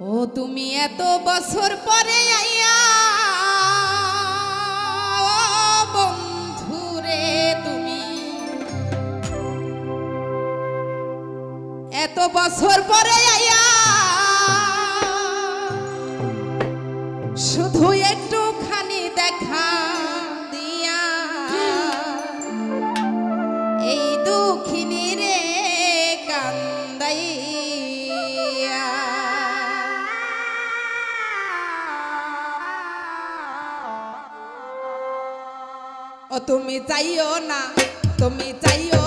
ও তুমি এত বছর পরে আইয়া বন্ধুরে তুমি। এত বছর পরে আইয়া ও তুমি চাইও না তুমি চাইও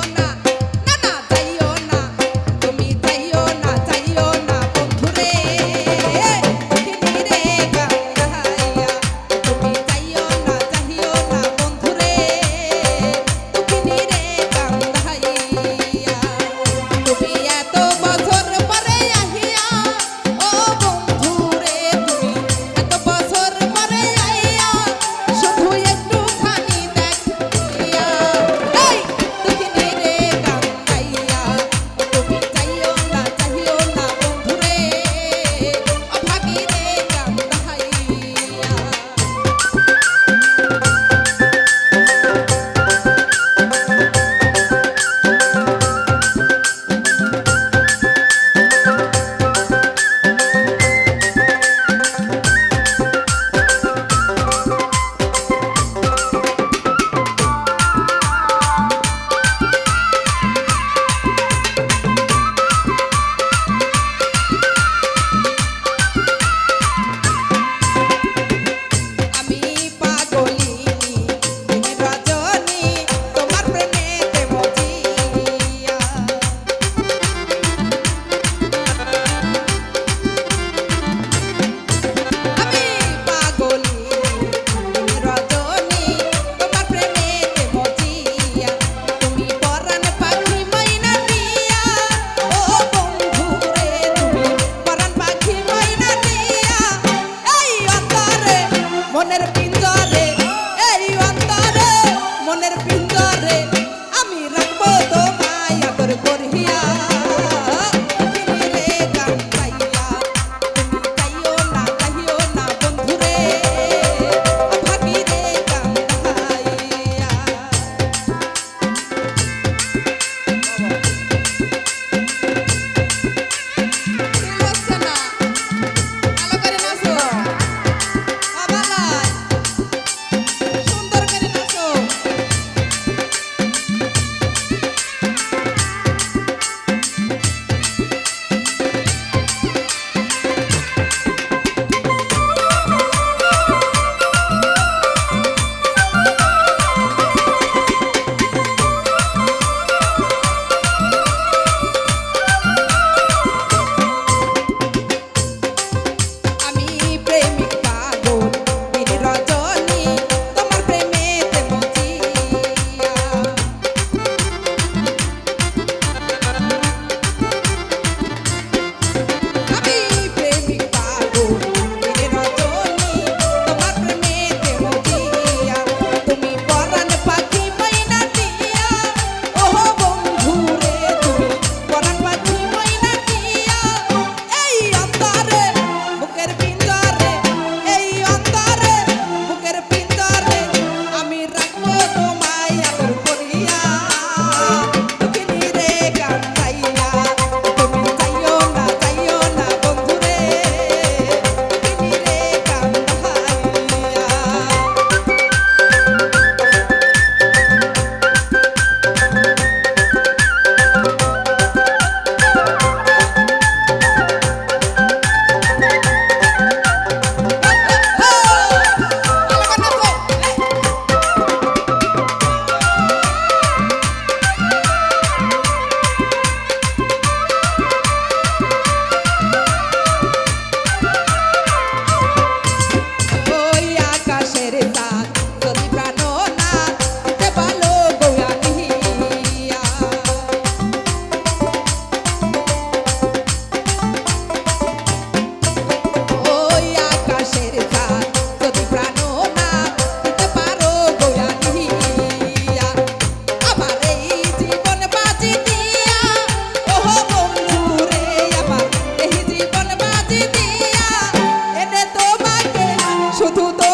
শুধু তো